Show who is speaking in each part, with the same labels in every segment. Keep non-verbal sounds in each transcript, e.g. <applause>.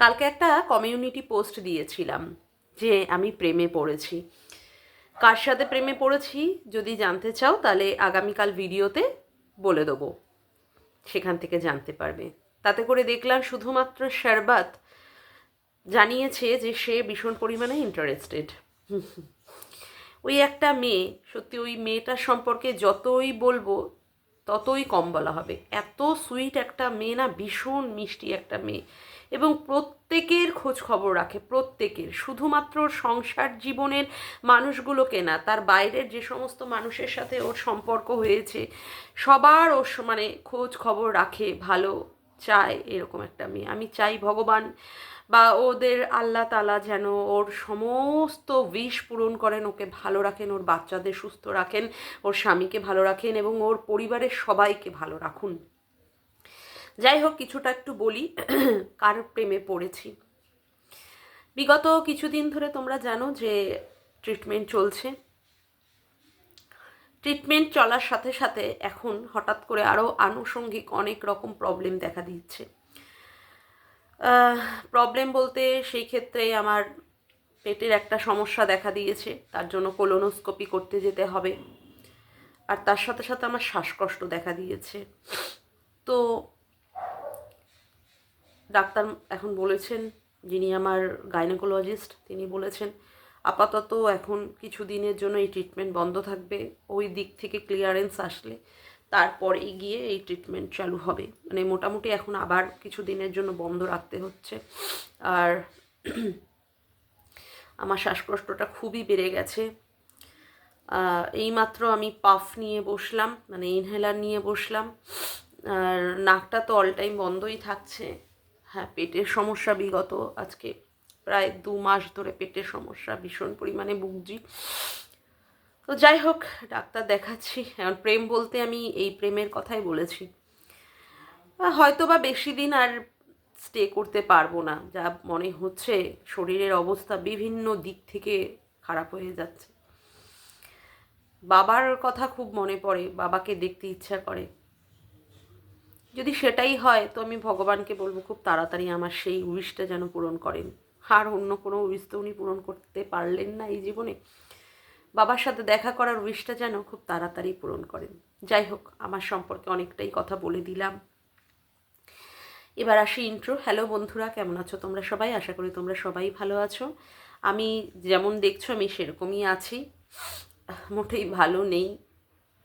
Speaker 1: কালকে একটা community post দিয়েছিলাম যে আমি প্রেমে পড়েছি। কার সাথে প্রেমে পড়েছি যদি জানতে চাও, তাহলে আগামীকাল ভিডিওতে বলে দেবো। সেখান থেকে জানতে পারবে। তাতে করে দেখলাম শুধুমাত্র শরবত জানিয়েছে যে সে ভীষণ পরিমাণে ইন্টারেস্টেড ওই একটা মেয়ে, সত্যি ওই মেয়েটার সম্পর্কে যতই বলব, ততই কম বলা হবে। এত সুইট একটা মেয়ে না, ভীষণ মিষ্টি একটা মেয়ে। এবং প্রত্যেকের খোঁজ খবর রাখে, প্রত্যেকের। শুধুমাত্র সংসার জীবনের মানুষগুলোকে না, তার বাইরের যে সমস্ত মানুষের সাথে ওর সম্পর্ক হয়েছে, সবার ওর মানে খোঁজ খবর রাখে, ভালো চায় এরকম একটা মেয়ে। আমি চাই ভগবান বা ওদের আল্লাহ তালা যেন ওর সমস্ত বিষ পূরণ করেন, ওকে ভালো রাখেন, ওর বাচ্চাদের সুস্থ রাখেন, ওর স্বামীকে ভালো রাখেন এবং ওর পরিবারের সবাইকে ভালো রাখুন। যাই হোক, কিছুটা একটু বলি, কার প্রেমে পড়েছি। বিগত কিছুদিন ধরে তোমরা জানো যে ট্রিটমেন্ট চলছে। ট্রিটমেন্ট চলার সাথে সাথে এখন হঠাৎ করে আরও আনুষঙ্গিক অনেক রকম প্রবলেম দেখা দিচ্ছে। প্রবলেম বলতে সেই ক্ষেত্রে আমার পেটের একটা সমস্যা দেখা দিয়েছে, তার জন্য কোলোনোস্কোপি করতে যেতে হবে। আর তার সাথে সাথে আমার শ্বাসকষ্ট দেখা দিয়েছে। তো ডাক্তার এখন বলেছেন, যিনি আমার গাইনোকোলজিস্ট তিনি বলেছেন, আপাতত এখন কিছু দিনের জন্য এই ট্রিটমেন্ট বন্ধ থাকবে, ওই দিক থেকে ক্লিয়ারেন্স আসলে তারপরে গিয়ে এই ট্রিটমেন্ট চালু হবে। মানে মোটামুটি এখন আবার কিছু দিনের জন্য বন্ধ রাখতে হচ্ছে। আর <clears throat> আমার শ্বাসকষ্টটা খুবই বেড়ে গেছে। এইমাত্র আমি পাফ নিয়ে বসলাম মানে ইনহেলার নিয়ে বসলাম। আর নাকটা তো অল টাইম বন্ধই থাকছে। হ্যাঁ পেটের সমস্যা বিগত আজকে প্রায় দু মাস ধরে পেটের সমস্যা ভীষণ পরিমাণে ভুগছি। তো যাই হোক, ডাক্তার দেখাচ্ছি। এখন প্রেম বলতে আমি এই প্রেমের কথাই বলেছি। হয়তো বা বেশি দিন আর স্টে করতে পারব না। যা মনে হচ্ছে শরীরের অবস্থা বিভিন্ন দিক থেকে খারাপ হয়ে যাচ্ছে। বাবার কথা খুব মনে পড়ে, বাবাকে দেখতে ইচ্ছা করে। যদি সেটাই হয়, তো আমি ভগবানকে বলব খুব তাড়াতাড়ি আমার সেই উইশটা যেন পূরণ করেন। আর অন্য কোনো উইশ তো উনি পূরণ করতে পারলেন না এই জীবনে। বাবার সাথে দেখা করার উইশটা যেন খুব তাড়াতাড়ি পূরণ করেন। যাই হোক, আমার সম্পর্কে অনেকটাই কথা বলে দিলাম। এবার আসি ইন্ট্রো হ্যালো বন্ধুরা, কেমন আছো তোমরা সবাই? আশা করি তোমরা সবাই ভালো আছো। আমি যেমন দেখছ, আমি সেরকমই আছি। মোটেই ভালো নেই।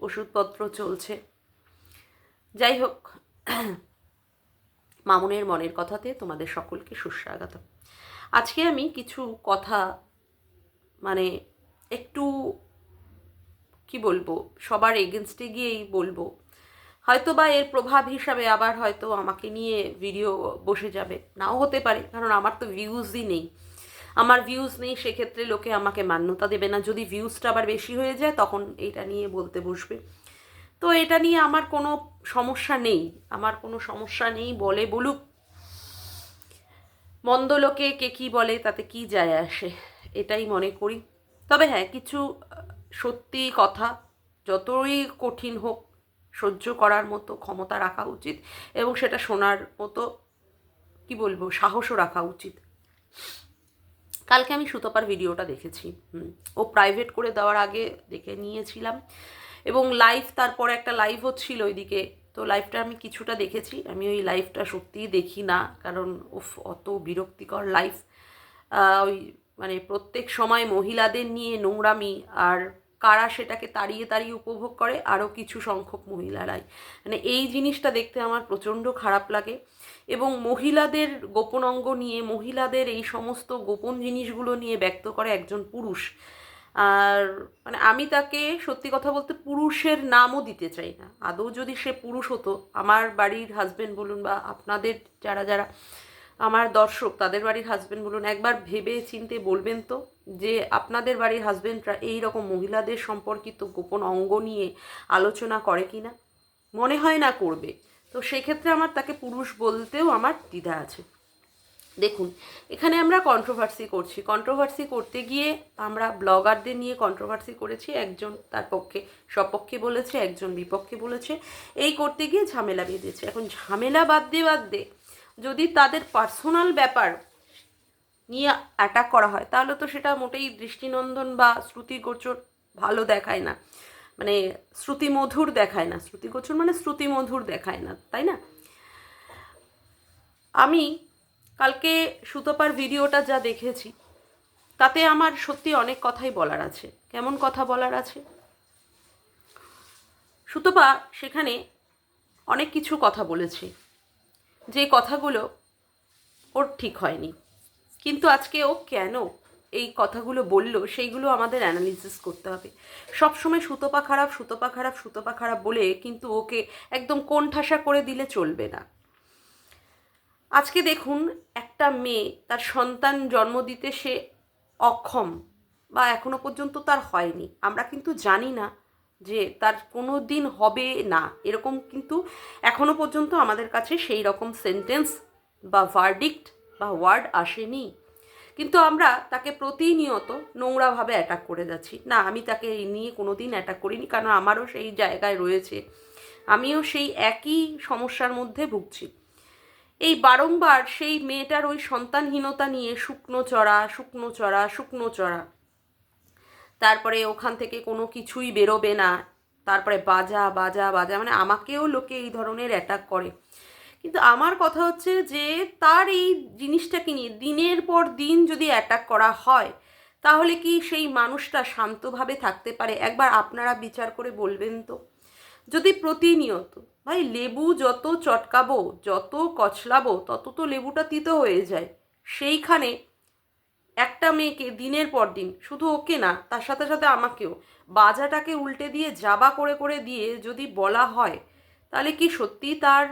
Speaker 1: ওষুধপত্র চলছে। যাই হোক মামুনের মনের কথাতে তোমাদের সকলকে সুস্বাগত আজকে আমি কিছু কথা মানে একটু, কি বলব, সবার এগেনস্টে গিয়েই বলব। হয়তো বা এর প্রভাব হিসাবে আবার হয়তো আমাকে নিয়ে ভিডিও বসে যাবে। নাও হতে পারে, কারণ আমার তো ভিউজই নেই। আমার ভিউজ নেই, সেক্ষেত্রে লোকে আমাকে মান্যতা দেবে না। যদি ভিউজটা আবার বেশি হয়ে যায়, তখন এটা নিয়ে বলতে বসবে। তো এটা নিয়ে আমার কোনো সমস্যা নেই। আমার কোনো সমস্যা নেই বলে বলুক। মন্দ লোকে কে কী বলে, তাতে কি যায় আসে, এটাই মনে করি। তবে হ্যাঁ কিছু সত্যি কথা, যতই কঠিন হোক, সহ্য করার মতো ক্ষমতা রাখা উচিত এবং সেটা শোনার মতো, কি বলব, সাহসও রাখা উচিত। কালকে আমি সুতপার ভিডিওটা দেখেছি। ও প্রাইভেট করে দেওয়ার আগে দেখে নিয়েছিলাম। এবং লাইভ তারপরে একটা লাইভ হচ্ছিল ওইদিকে। তো লাইভটা আমি কিছুটা দেখেছি। আমি ওই লাইভটা সত্যিই দেখি না, কারণ উফ, অত বিরক্তিকর লাইভ ওই মানে প্রত্যেক সময় মহিলাদের নিয়ে নোংরামি আর কারা সেটাকে তাড়িয়ে তাড়িয়ে উপভোগ করে, আরও কিছু সংখ্যক মহিলারাই। মানে এই জিনিসটা দেখতে আমার প্রচণ্ড খারাপ লাগে। এবং মহিলাদের গোপন অঙ্গ নিয়ে, মহিলাদের এই সমস্ত গোপন জিনিসগুলো নিয়ে ব্যক্ত করে একজন পুরুষ। আর মানে আমি তাকে সত্যি কথা বলতে পুরুষের নামও দিতে চাই না। আদৌ যদি সে পুরুষ হতো, আমার বাড়ির হাজবেন্ড বলুন বা আপনাদের যারা যারা আমার দর্শক, তাদের বাড়ির হাজবেন্ড বলুন, একবার ভেবে চিনতে বলবেন তো যে আপনাদের বাড়ির হাজবেন্ডরা এই রকম মহিলাদের সম্পর্কিত গোপন অঙ্গ নিয়ে আলোচনা করে কি না মনে হয় না করবে। তো সেক্ষেত্রে আমার তাকে পুরুষ বলতেও আমার দ্বিধা আছে। দেখুন, এখানে আমরা কন্ট্রোভার্সি করছি। কন্ট্রোভার্সি করতে গিয়ে আমরা ব্লগারদের নিয়ে কন্ট্রোভার্সি করেছি। একজন তার পক্ষে সপক্ষে বলেছে, একজন বিপক্ষে বলেছে। এই করতে গিয়ে ঝামেলা বেঁধেছে। এখন ঝামেলা বাদ দিয়ে বাদ দিয়ে যদি তাদের পার্সোনাল ব্যাপার নিয়ে অ্যাটাক করা হয়, তাহলে তো সেটা মোটেই দৃষ্টিনন্দন বা শ্রুতিগোচর ভালো দেখায় না। মানে শ্রুতিমধুর দেখায় না। শ্রুতিগোচর মানে শ্রুতিমধুর দেখায় না, তাই না? আমি কালকে সুতপার ভিডিওটা যা দেখেছি, তাতে আমার সত্যি অনেক কথাই বলার আছে। কেমন কথা বলার আছে? সুতপা সেখানে অনেক কিছু কথা বলেছে। যে কথাগুলো ওর ঠিক হয়নি। কিন্তু আজকে ও কেন এই কথাগুলো বলল, সেইগুলো আমাদের অ্যানালিসিস করতে হবে। সবসময় সুতপা খারাপ সুতপা খারাপ সুতপা খারাপ বলে কিন্তু ওকে একদম কোণঠাসা করে দিলে চলবে না। আজকে দেখুন একটা মেয়ে তার সন্তান জন্ম দিতে সে অক্ষম বা এখনও পর্যন্ত তার হয়নি। আমরা কিন্তু জানি না যে তার কোনো দিন হবে না। এরকম কিন্তু এখনও পর্যন্ত আমাদের কাছে সেই রকম সেন্টেন্স বা ভার্ডিক্ট বা ওয়ার্ড আসেনি। কিন্তু আমরা তাকে প্রতিনিয়ত নোংরাভাবে অ্যাটাক করে যাচ্ছি। না, আমি তাকে এই নিয়ে কোনো দিন অ্যাটাক করিনি, কারণ আমারও সেই জায়গায় রয়েছে। আমিও সেই একই সমস্যার মধ্যে ভুগছি। এই বারংবার সেই মেয়েটার ওই সন্তানহীনতা নিয়ে শুকনো চড়া শুকনো চড়া শুকনো চড়া। তারপরে ওখান থেকে কোনো কিছুই বেরোবে না। তারপরে বাজা বাজা বাজা মানে আমাকেও লোকে এই ধরনের অ্যাটাক করে। কিন্তু আমার কথা হচ্ছে যে, তার এই জিনিসটাকে নিয়ে দিনের পর দিন যদি অ্যাটাক করা হয়, তাহলে কি সেই মানুষটা শান্তভাবে থাকতে পারে? একবার আপনারা বিচার করে বলবেন তো। যদি প্রতিনিয়ত ভাই, লেবু যত চটকাবো, যত কচলাবো, তত তো লেবুটা তিতো হয়ে যায়। সেইখানে একটা মেয়েকে দিনের পর দিন, শুধু ওকে না, তার সাথে সাথে আমাকেও, বাজাটাকে উল্টে দিয়ে জাবা করে করে দিয়ে যদি বলা হয়, তাহলে কি সত্যি তার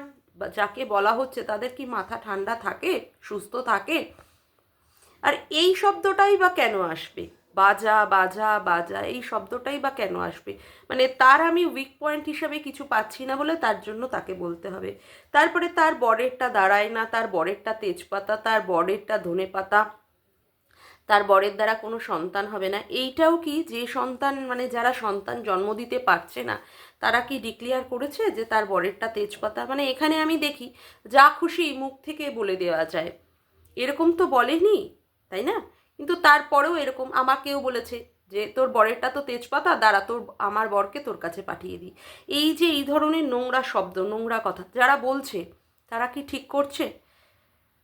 Speaker 1: যাকে বলা হচ্ছে তাদের কি মাথা ঠান্ডা থাকে, সুস্থ থাকে? আর এই শব্দটাই বা কেন আসবে? বাজা বাজা বাজা, এই শব্দটাই বা কেন আসবে? মানে তার আমি উইক পয়েন্ট হিসাবে কিছু পাচ্ছি না বলে তার জন্য তাকে বলতে হবে। তারপরে তার বরেরটা দাঁড়ায় না, তার বরেরটা তেজপাতা, তার বরেরটা ধনে পাতা তার বরের দ্বারা কোনো সন্তান হবে না। এইটাও কি যে সন্তান মানে যারা সন্তান জন্ম দিতে পারছে না, তারা কি ডিক্লেয়ার করেছে যে তার বরেরটা তেজপাতা? মানে এখানে আমি দেখি, যা খুশি মুখ থেকে বলে দেওয়া যায়। এরকম তো বলেনি, তাই না? কিন্তু তারপরেও এরকম আমাকেও বলেছে যে, তোর বরেরটা তো তেজপাতা, দাঁড়া তোর, আমার বরকে তোর কাছে পাঠিয়ে দিই। এই যে, এই ধরনের নোংরা শব্দ, নোংরা কথা, যারা বলছে, তারা কি ঠিক করছে?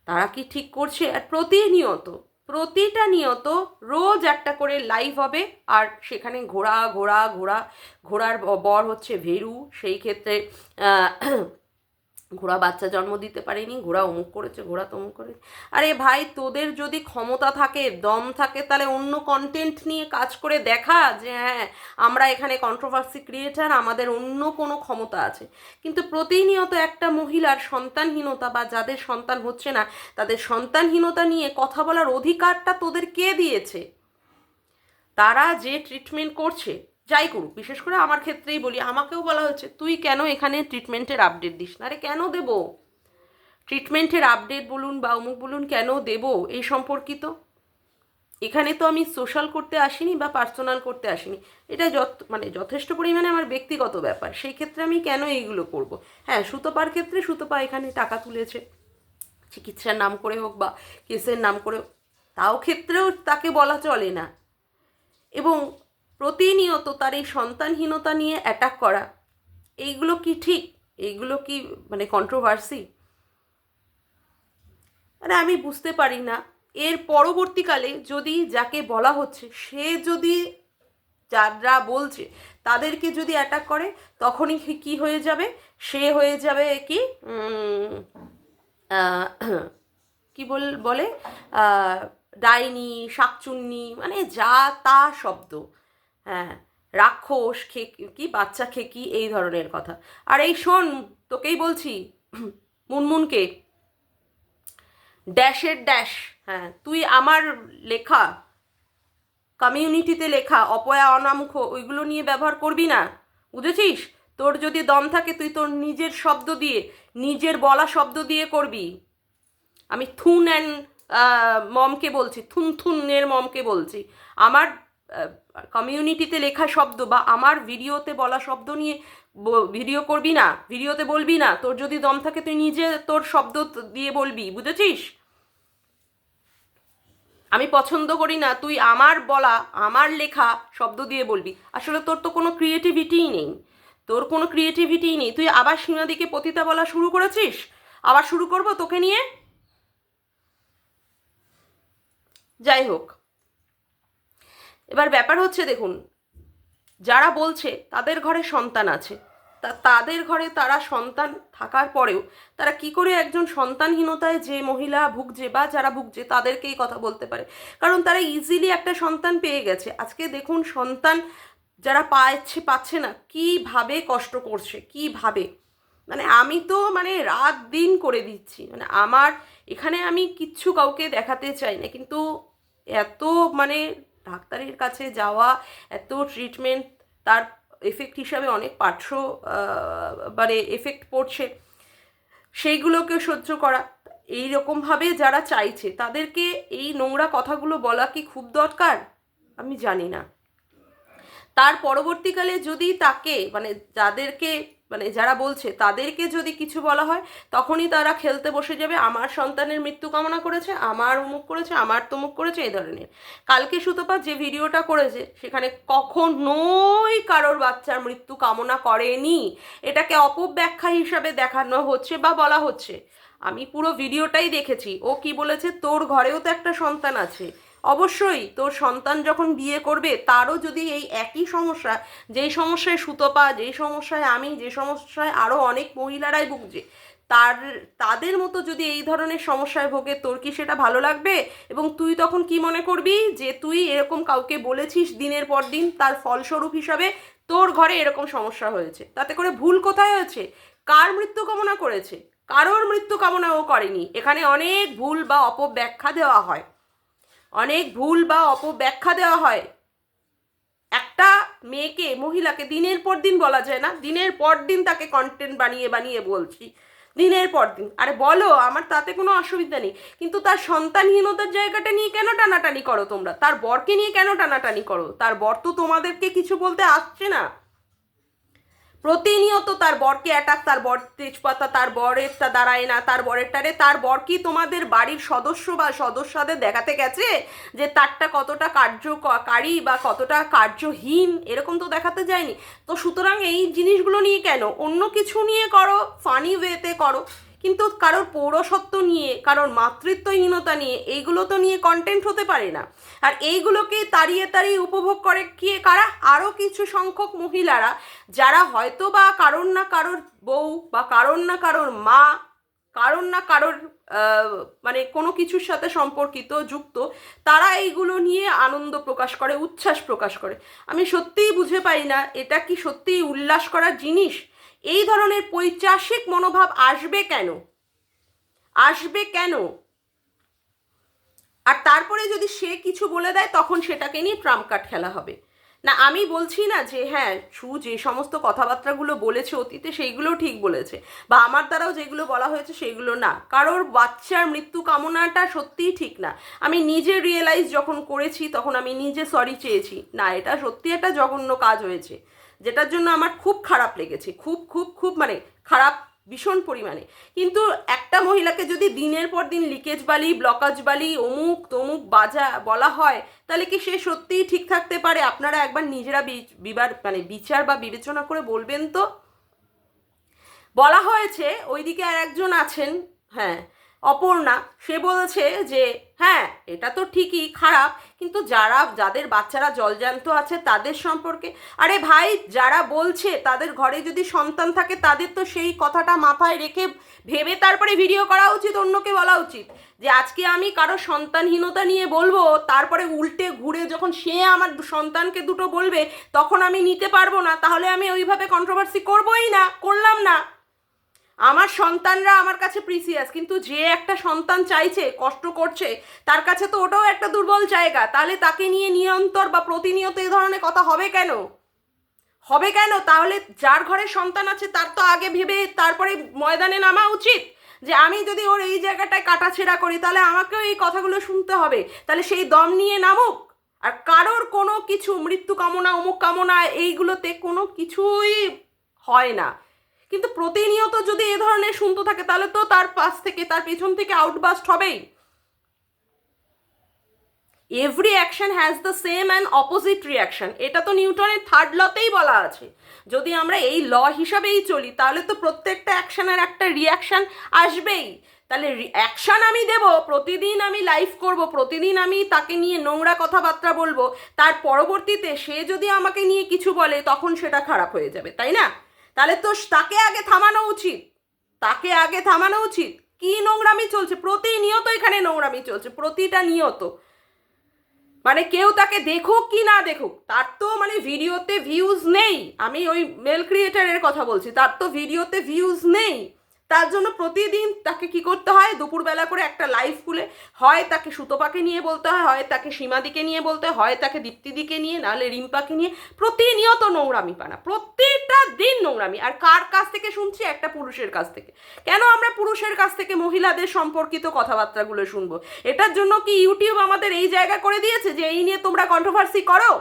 Speaker 1: তারা কি ঠিক করছে? আর প্রতিনিয়ত, প্রতিটা নিয়ত রোজ একটা করে লাইভ হবে, আর সেখানে ঘোড়া ঘোড়া ঘোড়া ঘোড়ার বর হচ্ছে ভেরু, সেই ক্ষেত্রে ঘোড়া বাচ্চা জন্ম দিতে পারেনি, ঘোড়া অমুক করেছে, ঘোড়া তমুক করে আরে ভাই, তোদের যদি ক্ষমতা থাকে, দম থাকে, তাহলে অন্য কন্টেন্ট নিয়ে কাজ করে দেখা যে হ্যাঁ আমরা এখানে কন্ট্রোভার্সি ক্রিয়েটার আমাদের অন্য কোনো ক্ষমতা আছে। কিন্তু প্রতিনিয়ত একটা মহিলার সন্তানহীনতা বা যাদের সন্তান হচ্ছে না, তাদের সন্তানহীনতা নিয়ে কথা বলার অধিকারটা তোদের কে দিয়েছে? তারা যে ট্রিটমেন্ট করছে যাই করুক। বিশেষ করে আমার ক্ষেত্রেই বলি, আমাকেও বলা হচ্ছে তুই কেন এখানে ট্রিটমেন্টের আপডেট দিস না? আরে কেন দেব? ট্রিটমেন্টের আপডেট বলুন বা অমুক বলুন কেন দেব এই সম্পর্কিত? এখানে তো আমি সোশ্যাল করতে আসিনি বা পার্সোনাল করতে আসিনি। এটা যত মানে যথেষ্ট পরিমাণে আমার ব্যক্তিগত ব্যাপার। সেই ক্ষেত্রে আমি কেন এইগুলো করব? হ্যাঁ সুতোপার ক্ষেত্রে সুতোপা এখানে টাকা তুলেছে। চিকিৎসার নাম করে হোক বা কেসের নাম করে তাও ক্ষেত্রেও তাকে বলা চলে না। এবং প্রতিনিয়ত তার এই সন্তানহীনতা নিয়ে অ্যাটাক করা। এইগুলো কি ঠিক? এইগুলো কি মানে কন্ট্রোভার্সি মানে আমি বুঝতে পারি না। এর পরবর্তীকালে যদি যাকে বলা হচ্ছে, সে যদি যারা বলছে, তাদেরকে যদি অ্যাটাক করে, তখনই কি হয়ে যাবে? সে হয়ে যাবে কি? কি বল, বলে? ডাইনি, শাকচুন্নি মানে যা তা শব্দ। হ্যাঁ রাক্ষস, খে, কি বাচ্চা খেকি, এই ধরনের কথা। আর এই শোন, তোকেই বলছি, মুনমুনকে। ড্যাশের ড্যাশ হ্যাঁ তুই আমার লেখা, কমিউনিটিতে লেখা, অপয়া, অনামুখ, ওইগুলো নিয়ে ব্যবহার করবি না। বুঝেছিস? তোর যদি দম থাকে, তুই তোর নিজের শব্দ দিয়ে, নিজের বলা শব্দ দিয়ে করবি। আমি থুন অ্যান্ড মমকে বলছি, থুন থুনের মমকে বলছি। আমার কমিউনিটিতে লেখা শব্দ বা আমার ভিডিওতে বলা শব্দ নিয়ে ভিডিও করবি না ভিডিওতে বলবি না, তোর যদি দম থাকে তুই নিজে তোর শব্দ দিয়ে বলবি, বুঝেছিস? আমি পছন্দ করি না, তুই আমার বলা, আমার লেখা শব্দ দিয়ে বলবি। আসলে তোর তো কোনো ক্রিয়েটিভিটিই নেই। তোর কোনো ক্রিয়েটিভিটিই নেই। তুই আবার সীমাদিকে পতিতা বলা শুরু করেছিস? আবার শুরু করব তোকে নিয়ে? যাই হোক। এবার ব্যাপার হচ্ছে দেখুন, যারা বলছে তাদের ঘরে সন্তান আছে, তা তাদের ঘরে তারা সন্তান থাকার পরেও তারা কি করে একজন সন্তানহীনতায় যে মহিলা ভুগছে বা যারা ভুগছে তাদেরকেই কথা বলতে পারে? কারণ তারা ইজিলি একটা সন্তান পেয়ে গেছে। আজকে দেখুন সন্তান যারা পাচ্ছে পাচ্ছে না, কীভাবে কষ্ট করছে, কীভাবে? মানে আমি তো মানে রাত দিন করে দিচ্ছি মানে আমার এখানে আমি কিচ্ছু কাউকে দেখাতে চাই না, কিন্তু এত মানে ডাক্তারের কাছে যাওয়া, এত ট্রিটমেন্ট তার এফেক্ট হিসাবে অনেক পার্শ্ব মানে এফেক্ট পড়ছে, সেইগুলোকে সহ্য করা। এই রকমভাবে যারা চাইছে, তাদেরকে এই নোংরা কথাগুলো বলা কি খুব দরকার? আমি জানি না। তার পরবর্তীকালে যদি তাকে মানে যাদেরকে মানে যারা বলছে তাদেরকে যদি কিছু বলা হয়, তখনই তারা খেলতে বসে যাবে। আমার সন্তানের মৃত্যু কামনা করেছে, আমার অমুক করেছে, আমার তমুক করেছে, এই ধরনের। কালকে সুতপা যে ভিডিওটা করেছে, সেখানে কখনোই কারোর বাচ্চার মৃত্যু কামনা করেনি। এটাকে অপব্যাখ্যা হিসাবে দেখানো হচ্ছে বা বলা হচ্ছে। আমি পুরো ভিডিওটাই দেখেছি। ও কি বলেছে? তোর ঘরেও তো একটা সন্তান আছে। অবশ্যই তোর সন্তান যখন বিয়ে করবে, তারও যদি এই একই সমস্যা যেই সমস্যায় সুতপা যেই সমস্যায় আমি, যে সমস্যায় আরও অনেক মহিলারাই ভুগছে, তার, তাদের মতো যদি এই ধরনের সমস্যায় ভোগে, তোর কি সেটা ভালো লাগবে? এবং তুই তখন কি মনে করবি? যে তুই এরকম কাউকে বলেছিস দিনের পর দিন, তার ফলস্বরূপ হিসাবে তোর ঘরে এরকম সমস্যা হয়েছে। তাতে করে ভুল কোথায় হয়েছে? কার মৃত্যু কামনা করেছে? কারোর মৃত্যু কামনা ও করেনি। এখানে অনেক ভুল বা অপব্যাখ্যা দেওয়া হয়। অনেক ভুল বা অপব্যাখ্যা দেওয়া হয়। একটা মেয়েকে, মহিলাকে দিনের পর দিন বলা যায় না, দিনের পর দিন তাকে কন্টেন্ট বানিয়ে বানিয়ে বলছি। দিনের পর দিন। আরে বলো, আমার তাতে কোনো অসুবিধা নেই। কিন্তু তার সন্তানহীনতার জায়গাটা নিয়ে কেন টানাটানি করো তোমরা? তার বরকে নিয়ে কেন টানাটানি করো? তার বর তো তোমাদেরকে কিছু বলতে আসছে না। প্রতিনিয়ত তার বরকে অ্যাটাক তার বর তেজপাতা, তার বরেরটা দাঁড়ায় না, তার বরেরটারে তার বর কি তোমাদের বাড়ির সদস্য বা সদস্যদের দেখাতে গেছে যে তারটা কতটা কার্যকারী বা কতটা কার্যহীন? এরকম তো দেখাতে যায়নি। তো সুতরাং এই জিনিসগুলো নিয়ে কেন? অন্য কিছু নিয়ে করো ফানি ওয়েতে করো। কিন্তু কারোর পৌরসত্ব নিয়ে, কারোর মাতৃত্বহীনতা নিয়ে, এইগুলো তো নিয়ে কন্টেন্ট হতে পারে না। আর এইগুলোকে তাড়িয়ে তাড়িয়ে উপভোগ করে কে কারা? আরও কিছু সংখ্যক মহিলারা, যারা হয়তো বা কারোর না কারোর বউ বা কারোর না কারোর মা, কারোর না কারোর মানে কোনো কিছুর সাথে সম্পর্কিত, যুক্ত, তারা এইগুলো নিয়ে আনন্দ প্রকাশ করে, উচ্ছ্বাস প্রকাশ করে। আমি সত্যিই বুঝে পাই না, এটা কি সত্যিই উল্লাস করার জিনিস? এই ধরনের পৈচাসিক মনোভাব আসবে কেন? আসবে কেন? আর তারপরে যদি সে কিছু বলে দেয়, তখন সেটাকে নিয়ে ট্রাম্প কার্ড খেলা হবে। না, আমি বলছি না যে হ্যাঁ সু, যে সমস্ত কথাবার্তাগুলো বলেছে অতীতে সেইগুলো ঠিক বলেছে। বা আমার দ্বারাও যেগুলো বলা হয়েছে, সেগুলো না। কারোর বাচ্চার মৃত্যু কামনাটা সত্যিই ঠিক না। আমি নিজে রিয়েলাইজ যখন করেছি, তখন আমি নিজে সরি চেয়েছি। না, এটা সত্যি একটা জঘন্য কাজ হয়েছে। যেটার জন্য আমার খুব খারাপ লেগেছে, খুব খুব খুব মানে খারাপ ভীষণ পরিমাণে। কিন্তু একটা মহিলাকে যদি দিনের পর দিন লিকেজ বালি ব্লকাজ বালি, অমুক তমুক বাজা বলা হয়, তাহলে কি সে সত্যিই ঠিক থাকতে পারে? আপনারা একবার নিজেরা বিবার মানে বিচার বা বিবেচনা করে বলবেন তো? বলা হয়েছে, ওইদিকে আর একজন আছেন হ্যাঁ অপর্ণা, সে বলেছে যে হ্যাঁ এটা তো ঠিকই খারাপ, কিন্তু যারা, যাদের বাচ্চারা জলজান্ত আছে তাদের সম্পর্কে আরে ভাই, যারা বলছে তাদের ঘরে যদি সন্তান থাকে তাদের তো সেই কথাটা মাথায় রেখে ভেবে তারপরে ভিডিও করা উচিত, অন্যকে বলা উচিত। যে আজকে আমি কারও সন্তানহীনতা নিয়ে বলব, তারপরে উল্টে ঘুরে যখন সে আমার সন্তানকে দুটো বলবে, তখন আমি নিতে পারব না, তাহলে আমি ওইভাবে কন্ট্রোভার্সি করবোই না, করলাম না। আমার সন্তানরা আমার কাছে প্রিসিয়াস কিন্তু যে একটা সন্তান চাইছে, কষ্ট করছে, তার কাছে তো ওটাও একটা দুর্বল জায়গা। তাহলে তাকে নিয়ে নিরন্তর বা প্রতিনিয়ত এই ধরনের কথা হবে কেন? হবে কেন? তাহলে যার ঘরে সন্তান আছে, তার তো আগে ভেবে তারপরে ময়দানে নামা উচিত। যে আমি যদি ওর এই জায়গাটায় কাটাছেড়া করি, তাহলে আমাকেও এই কথাগুলো শুনতে হবে। তাহলে সেই দম নিয়ে নামুক। আর কারোর কোনো কিছু, মৃত্যু কামনা, অমুক কামনা, এইগুলোতে কোনো কিছুই হয় না। কিন্তু প্রতিনিয়ত যদি এ ধরনের শুনতে থাকে, তাহলে তো তার পাশ থেকে, তার পেছন থেকে আউটবাস্ট হবেই। Every action has the same and opposite reaction এটা তো নিউটনের থার্ড লতেই বলা আছে। যদি আমরা এই ল হিসাবেই চলি, তাহলে তো প্রত্যেকটা অ্যাকশনের একটা রিয়াকশন আসবেই। তাহলে অ্যাকশন আমি দেব, প্রতিদিন আমি লাইভ করব, প্রতিদিন আমি তাকে নিয়ে নোংরা কথাবার্তা বলব, তার পরবর্তীতে সে যদি আমাকে নিয়ে কিছু বলে, তখন সেটা খারাপ হয়ে যাবে, তাই না? তাহলে তো তাকে আগে থামানো উচিত। তাকে আগে থামানো উচিত। কি নোংরামি চলছে? প্রতিনিয়ত এখানে নোংরামি চলছে, প্রতিটা নিয়ত। মানে কেউ তাকে দেখুক কি না দেখুক, তার তো মানে ভিডিওতে ভিউজ নেই। আমি ওই মেল ক্রিয়েটারের কথা বলছি, তার তো ভিডিওতে ভিউজ নেই। তার জন্য প্রতিদিন তাকে কি করতে হয়? দুপুরবেলা করে একটা লাইভ খুলে হয় তাকে সুতপাকে নিয়ে বলতে হয় হয় তাকে সীমাদিকে নিয়ে বলতে হয় হয় তাকে দীপ্তিদিকে নিয়ে, নাহলে রিম্পাকে নিয়ে প্রতিনিয়ত নোংরামি পানা, প্রতিটা দিন নোংরামি। আর কার কাছ থেকে শুনছি? একটা পুরুষের কাছ থেকে। কেন আমরা পুরুষের কাছ থেকে মহিলাদের সম্পর্কিত কথাবার্তাগুলো শুনব? এটার জন্য কি ইউটিউব আমাদের এই জায়গা করে দিয়েছে যে এই নিয়ে তোমরা কন্ট্রোভার্সি করো?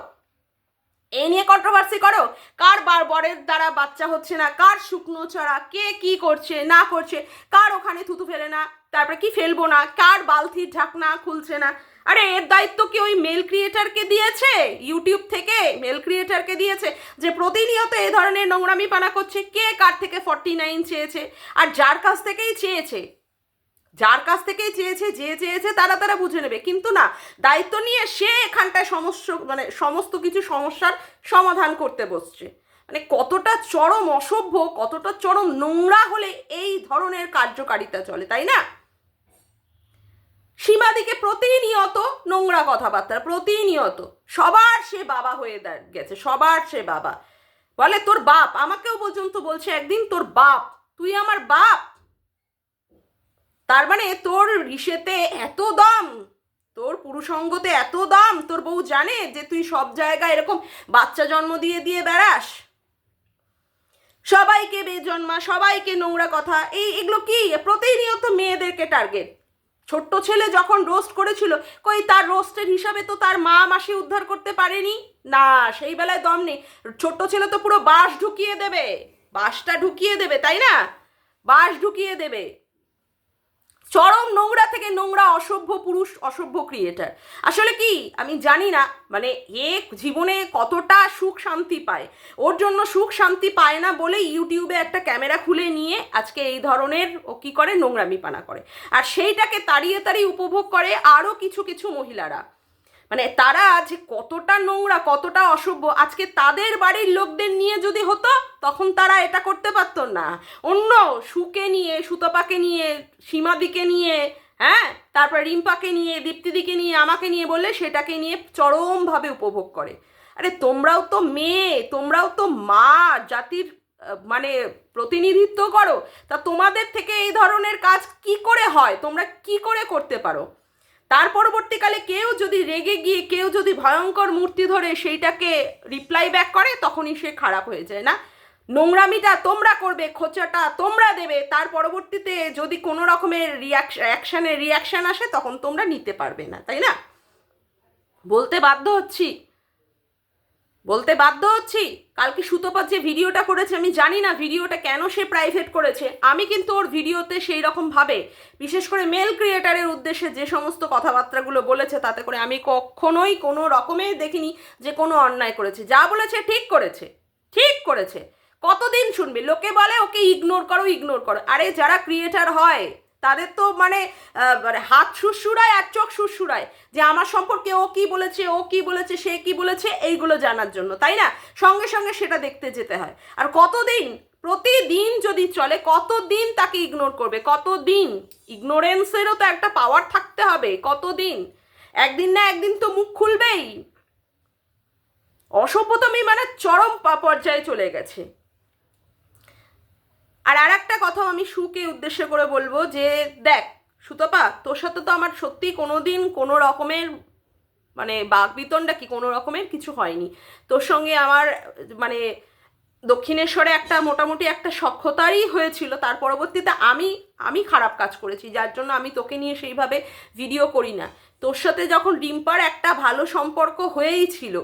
Speaker 1: এই নিয়ে কন্ট্রোভার্সি করো। কার বার বরের দ্বারা বাচ্চা হচ্ছে না? কার শুকনো ছড়া? কে কি করছে, না করছে? কার ওখানে থুতু ফেলে না? তারপরে কি ফেলব না? কার বালতির ঢাকনা খুলছে না? আরে, এর দায়িত্ব কি ওই মেল ক্রিয়েটারকে দিয়েছে? ইউটিউব থেকে মেল ক্রিয়েটারকে দিয়েছে যে প্রতিনিয়ত এ ধরনের নোংরামি পানা করছে। কে কার থেকে ফর্টি নাইন চেয়েছে? আর যার কাছ থেকেই চেয়েছে? যার কাছ থেকেই চেয়েছে, যে চেয়েছে তারা তারা বুঝে নেবে। কিন্তু না, দায়িত্ব নিয়ে সে এখানটায় সমস্য মানে সমস্ত কিছু সমস্যার সমাধান করতে বসছে। মানে কতটা চরম অসভ্য, কতটা চরম নোংরা হলে এই ধরনের কার্যকারিতা চলে, তাই না? সীমাদিকে প্রতিনিয়ত নোংরা কথাবার্তা, প্রতিনিয়ত। সবার সে বাবা হয়ে গেছে, সবার সে বাবা। বলে, তোর বাপ, আমাকেও পর্যন্ত বলছে একদিন তোর বাপ, তুই আমার বাপ তার মানে তোর ঋষেতে এত দম? তোর পুরুষঙ্গতে এত দম? তোর বউ জানে যে তুই সব জায়গায় এরকম বাচ্চা জন্ম দিয়ে দিয়ে বেড়াস? সবাইকে বেজন্মা সবাইকে নোংরা কথা, এই এগুলো কি? প্রতিনিয়ত মেয়েদেরকে টার্গেট ছোট্ট ছেলে যখন রোস্ট করেছিল, কই তার রোস্টের হিসাবে তো তার মা মাসি উদ্ধার করতে পারেনি? না, সেই বেলায় দম নেই। ছোট্ট ছেলে তো পুরো বাঁশ ঢুকিয়ে দেবে। বাঁশটা ঢুকিয়ে দেবে, তাই না? বাঁশ ঢুকিয়ে দেবে। চরম নোংরা থেকে নোংরা, অসভ্য পুরুষ, অসভ্য ক্রিয়েটার আসলে কি? আমি জানি না। মানে এ জীবনে কতটা সুখ শান্তি পায়। ওর জন্য সুখ শান্তি পায় না বলে ইউটিউবে একটা ক্যামেরা খুলে নিয়ে আজকে এই ধরনের ও কী করে? নোংরামি পানা করে। আর সেইটাকে তাড়িয়ে তাড়িয়ে উপভোগ করে আরও কিছু কিছু মহিলারা। মানে তারা যে কতটা নোংরা, কতটা অসভ্য, আজকে তাদের বাড়ির লোকদের নিয়ে যদি হতো, তখন তারা এটা করতে পারতো না। অন্য সুকে নিয়ে, সুতপাকে নিয়ে, সীমাদিকে নিয়ে হ্যাঁ? তারপর রিম্পাকে নিয়ে, দীপ্তিদিকে নিয়ে, আমাকে নিয়ে বললে সেটাকে নিয়ে চরমভাবে উপভোগ করে। আরে তোমরাও তো মেয়ে, তোমরাও তো মা, জাতির মানে প্রতিনিধিত্ব করো। তা তোমাদের থেকে এই ধরনের কাজ কি করে হয়? তোমরা কি করে করতে পারো? তার পরবর্তীকালে কেউ যদি রেগে গিয়ে কেউ যদি ভয়ঙ্কর মূর্তি ধরে সেইটাকে রিপ্লাই ব্যাক করে, তখনই সে খারাপ হয়ে যায়, না? নোংরামিটা তোমরা করবে, খোঁচাটা তোমরা দেবে, তার পরবর্তীতে যদি কোনো রকমের রিয়াকশন অ্যাকশানের রিয়াকশান আসে, তখন তোমরা নিতে পারবে না, তাই না? বলতে বাধ্য হচ্ছি। বলতে বাধ্য হচ্ছি। কালকে সুতোপাত যে ভিডিওটা করেছে, আমি জানি না ভিডিওটা কেন সে প্রাইভেট করেছে। আমি কিন্তু ওর ভিডিওতে সেই রকম ভাবে, বিশেষ করে মেল ক্রিয়েটারের উদ্দেশ্যে যে সমস্ত কথাবার্তাগুলো বলেছে, তাতে করে আমি কখনোই কোনো রকমের দেখিনি যে কোনো অন্যায় করেছে। যা বলেছে ঠিক করেছে। ঠিক করেছে। কতদিন শুনবে? লোকে বলে ওকে ইগনোর করো ইগনোর করো। আরে যারা ক্রিয়েটার হয় তাদের তো মানে মানে হাত শুশুরায় আর চোখ শুশুরায় যে আমার সম্পর্কে ও কি বলেছে, ও কি বলেছে, সে কি বলেছে, এইগুলো জানার জন্য, তাই না? সঙ্গে সঙ্গে সেটা দেখতে যেতে হয়। আর কতদিন, প্রতিদিন যদি চলে, কতদিন তাকে ইগনোর করবে? কতদিন? ইগনোরেন্সেরও তো একটা পাওয়ার থাকতে হবে, কতদিন? একদিন না একদিন তো মুখ খুলবেই। অসভ্যতমী মানে চরম পর্যায়ে চলে গেছে। আর আর একটা কথাও আমি সুকে উদ্দেশ্য করে বলব যে, দেখ, সুতপা, তোর সাথে তো আমার সত্যি কোনো দিন কোনো রকমের মানে বাঘ বিতনটা কি, কোনো রকমের কিছু হয়নি। তোর সঙ্গে আমার মানে দক্ষিণেশ্বরে একটা মোটামুটি একটা সক্ষতারই হয়েছিল, তার পরবর্তীতে আমি আমি খারাপ কাজ করেছি, যার জন্য আমি তোকে নিয়ে সেইভাবে ভিডিও করি না। তোর সাথে যখন রিম্পার একটা ভালো সম্পর্ক হয়েই ছিল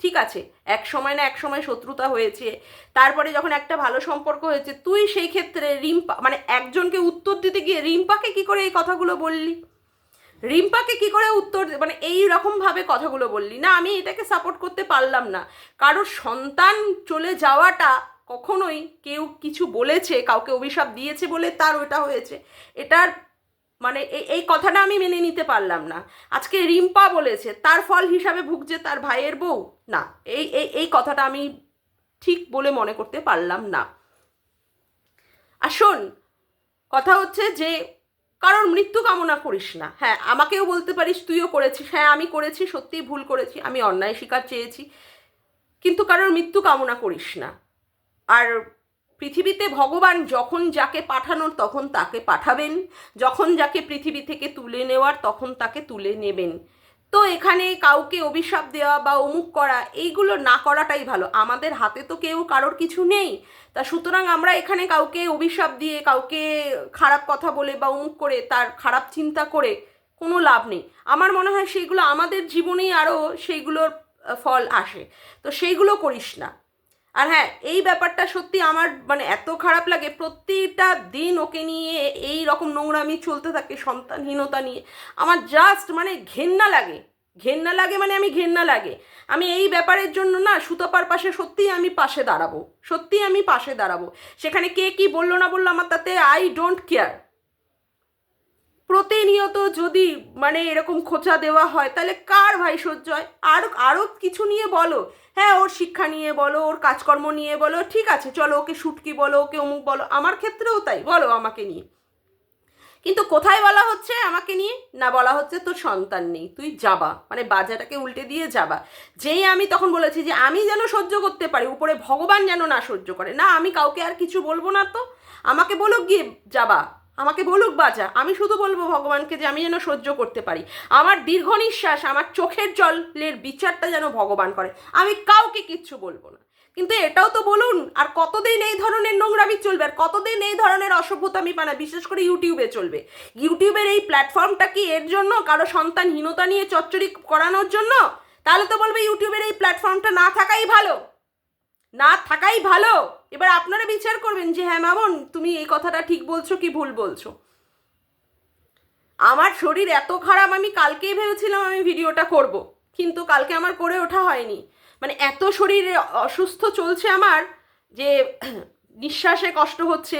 Speaker 1: ঠিক আছে, এক সময় না এক সময় শত্রুতা হয়েছে। তারপরে যখন একটা ভালো সম্পর্ক হয়েছে, তুই সেই ক্ষেত্রে রিম্পা মানে একজনকে উত্তর দিতে গিয়ে রিম্পাকে কি করে এই কথাগুলো বললি? রিম্পাকে কি করে উত্তর মানে এই রকমভাবে কথাগুলো বললি? না, আমি এটাকে সাপোর্ট করতে পারলাম না। কারোর সন্তান চলে যাওয়াটা কখনোই কেউ কিছু বলেছে, কাউকে অভিশাপ দিয়েছে বলে তার ওটা হয়েছে। এটার মানে এই কথাটা আমি মেনে নিতে পারলাম না। আজকে রিম্পা বলেছে, তার ফল হিসাবে ভুগছে তার ভাইয়ের বউ। না, এই এই এই কথাটা আমি ঠিক বলে মনে করতে পারলাম না। আর শোন, কথা হচ্ছে যে, কারোর মৃত্যু কামনা করিস না। হ্যাঁ আমাকেও বলতে পারিস, তুইও করেছিস। হ্যাঁ আমি করেছি, সত্যিই ভুল করেছি, আমি অন্যায় শিকার চেয়েছি। কিন্তু কারোর মৃত্যু কামনা করিস না। আর পৃথিবীতে ভগবান যখন যাকে পাঠানোর তখন তাকে পাঠাবেন, যখন যাকে পৃথিবী থেকে তুলে নেওয়ার তখন তাকে তুলে নেবেন। তো এখানে কাউকে অভিশাপ দেওয়া বা অমুক করা, এইগুলো না করাটাই ভালো। আমাদের হাতে তো কেউ কারোর কিছু নেই। তা সুতরাং আমরা এখানে কাউকে অভিশাপ দিয়ে, কাউকে খারাপ কথা বলে বা অমুক করে, তার খারাপ চিন্তা করে কোনো লাভ নেই। আমার মনে হয় সেইগুলো আমাদের জীবনেই আরও সেইগুলোর ফল আসে। তো সেইগুলো করিস না। আর হ্যাঁ এই ব্যাপারটা সত্যি আমার মানে এত খারাপ লাগে, প্রতিটা দিন ওকে নিয়ে এই রকম নোংরামি চলতে থাকে, সন্তানহীনতা নিয়ে। আমার জাস্ট মানে ঘেন্না লাগে ঘেন্না লাগে মানে আমি ঘেন্না লাগে। আমি এই ব্যাপারের জন্য না সুতপার পাশে সত্যিই আমি পাশে দাঁড়াবো সত্যিই আমি পাশে দাঁড়াবো। সেখানে কে কি বলল না বলল আমার তাতে আই ডোন্ট কেয়ার প্রতিনিয়ত যদি মানে এরকম খোঁচা দেওয়া হয়, তাহলে কার ভাই সহ্য হয়? আর আরও কিছু নিয়ে বলো। হ্যাঁ ওর শিক্ষা নিয়ে বলো, ওর কাজকর্ম নিয়ে বলো, ঠিক আছে, চলো ওকে শুটকি বলো, ওকে অমুক বলো, আমার ক্ষেত্রেও তাই, বলো আমাকে নিয়ে। কিন্তু কোথায় বলা হচ্ছে আমাকে নিয়ে? না, বলা হচ্ছে তোর সন্তান নেই, তুই যাবা মানে বাজারটাকে উল্টে দিয়ে যাবা। যেই আমি তখন বলেছি যে, আমি যেন সহ্য করতে পারি, উপরে ভগবান যেন না সহ্য করে। না, আমি কাউকে আর কিছু বলব না তো। আমাকে বলো গিয়ে যাবা। আমাকে বলুক বাজা, আমি শুধু বলব ভগবানকে যে আমি যেন সহ্য করতে পারি। আমার দীর্ঘ নিঃশ্বাস, আমার চোখের জলের বিচারটা যেন ভগবান করে। আমি কাউকে কিচ্ছু বলব না। কিন্তু এটাও তো বলুন, আর কতদিন এই ধরনের নোংরামি চলবে, আর কতদিন এই ধরনের অসভ্যতামি পানা বিশেষ করে ইউটিউবে চলবে? ইউটিউবের এই প্ল্যাটফর্মটা কি এর জন্য, কারও সন্তানহীনতা নিয়ে চচ্চড়ি করানোর জন্য? তাহলে তো বলবে ইউটিউবের এই প্ল্যাটফর্মটা না থাকাই ভালো। না থাকাই ভালো। এবার আপনারা বিচার করবেন যে হ্যাঁ মামন, তুমি এই কথাটা ঠিক বলছো কি ভুল বলছো? আমার শরীর এত খারাপ, আমি কালকেই ভেবেছিলাম আমি ভিডিওটা করব, কিন্তু কালকে আমার করে ওঠা হয়নি। মানে এত শরীরে অসুস্থ চলছে আমার যে, নিঃশ্বাসে কষ্ট হচ্ছে,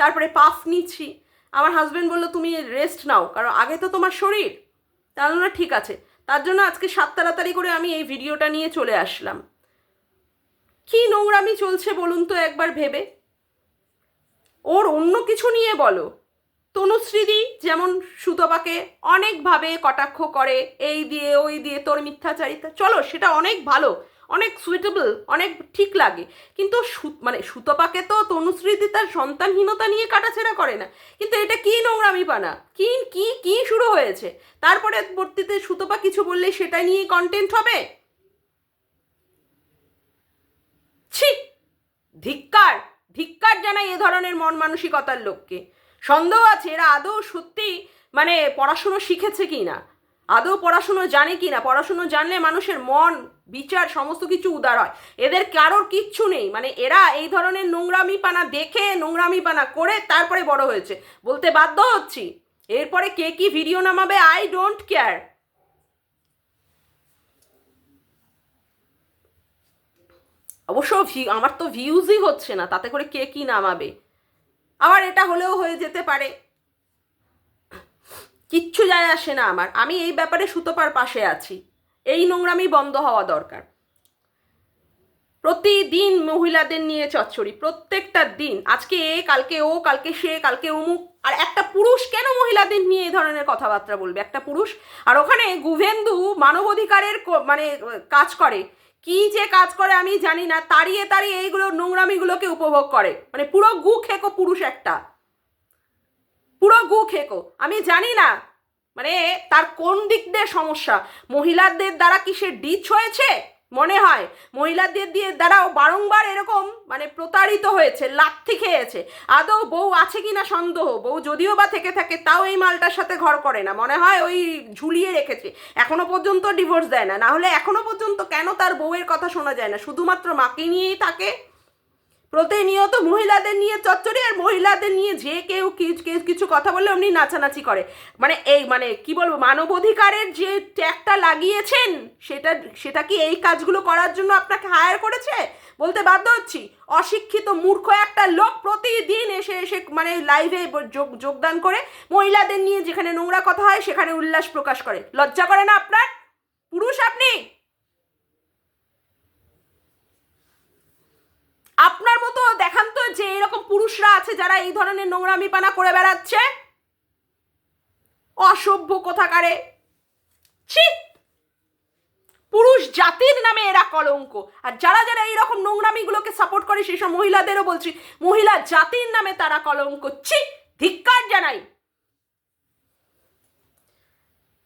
Speaker 1: তারপরে পাফ নিচ্ছি। আমার হাজব্যান্ড বলল, তুমি রেস্ট নাও, কারণ আগে তো তোমার শরীর। তাহলে না, ঠিক আছে। তার জন্য আজকে সাত তাড়াতাড়ি করে আমি এই ভিডিওটা নিয়ে চলে আসলাম। নোংরামি চলছে বলুন তো একবার ভেবে। ওর অন্য কিছু নিয়ে বলো। তনুশ্রীদি যেমন সুতপাকে অনেকভাবে কটাক্ষ করে, এই দিয়ে, ওই দিয়ে, তোর মিথ্যাচারিতা। চলো, সেটা অনেক ভালো, অনেক সুইটেবল অনেক ঠিক লাগে। কিন্তু মানে সুতপাকে তো তনুশ্রীদি তার সন্তানহীনতা নিয়ে কাটাছেড়া করে না। কিন্তু এটা কী নোংরামি পানা কি কি কি শুরু হয়েছে? তারপরে পরবর্তীতে সুতপা কিছু বললে সেটা নিয়ে কন্টেন্ট হবে? ছি! ধিক্কার ধিক্কার জানাই এ ধরনের মন মানসিকতার লোককে। সন্দেহ আছে এরা আদৌ সত্যি মানে পড়াশুনো শিখেছে কি না? আদৌ পড়াশুনো জানে কি না? পড়াশুনো জানলে মানুষের মন, বিচার সমস্ত কিছু উদার হয়। এদের কারোর কিচ্ছু নেই। মানে এরা এই ধরনের নোংরামি পানা দেখে নোংরামি পানা করে তারপরে বড় হয়েছে। বলতে বাধ্য হচ্ছি। এরপরে কে কি ভিডিও নামাবে আই ডোন্ট কেয়ার অবশ্য আমার তো ভিউজই হচ্ছে না, তাতে করে কে কি নামাবে? আবার এটা হলেও হয়ে যেতে পারে। কিচ্ছু যায় আসে না আমার, আমি এই ব্যাপারে সুতোপার পাশে আছি। এই নোংরামি বন্ধ হওয়া দরকার। প্রতিদিন মহিলাদের নিয়ে চচ্চড়ি, প্রত্যেকটা দিন, আজকে এ, কালকে ও, কালকে সে, কালকে অমুক, আর একটা পুরুষ কেন মহিলাদের নিয়ে এই ধরনের কথাবার্তা বলবে? একটা পুরুষ, আর ওখানে গুভেন্দু মানবাধিকারের মানে কাজ করে কি যে কাজ করে আমি জানি না, তাড়িয়ে তাড়িয়ে এইগুলো নোংরামিগুলোকে উপভোগ করে। মানে পুরো গু খেকো পুরুষ একটা। পুরো গু খেকো। আমি জানি না মানে তার কোন দিক দিয়ে সমস্যা? মহিলাদের দ্বারা কি সে ডিচ হয়েছে? মনে হয় মহিলাদের দিয়ে দ্বারাও বারংবার এরকম মানে প্রতারিত হয়েছে, লাথি খেয়েছে। আদৌ বউ আছে কিনা সন্দেহ? বউ যদিও বা থেকে থাকে, তাও এই মালটার সাথে ঘর করে না। মনে হয় ওই ঝুলিয়ে রেখেছে। এখনও পর্যন্ত ডিভোর্স দেয় না। না হলে এখনও পর্যন্ত কেন তার বউয়ের কথা শোনা যায় না? শুধুমাত্র মাকে নিয়েই থাকে? প্রতিনিয়ত মহিলাদের নিয়ে চচ্চড়ি আর মহিলাদের নিয়ে যে কেউ কিছু কথা বললে অমনি নাচানাচি করে। মানে এই মানে কি বলব, মানবাধিকারের যে ট্যাগটা লাগিয়েছেন, সেটা সেটা কি এই কাজগুলো করার জন্য আপনাকে হায়ার করেছে? বলতে বাধ্য হচ্ছি। অশিক্ষিত মূর্খ একটা লোক প্রতিদিন এসে এসে মানে লাইভে যোগ, যোগদান করে মহিলাদের নিয়ে যেখানে নোংরা কথা হয়, সেখানে উল্লাস প্রকাশ করে। লজ্জা করে না আপনার? পুরুষ আপনি আপনার মতো দেখান তো যে এরকম পুরুষরা আছে যারা এই ধরনের নোংরামি পানা করে বেড়াচ্ছে? অসভ্য কোথাকারে। ছি! পুরুষ জাতির নামে এরা কলঙ্ক। আর যারা যারা এইরকম নোংরামিগুলোকে সাপোর্ট করে সেসব মহিলাদেরও বলছি, মহিলা জাতির নামে তারা কলঙ্ক। ছি! ধিক্কার জানাই।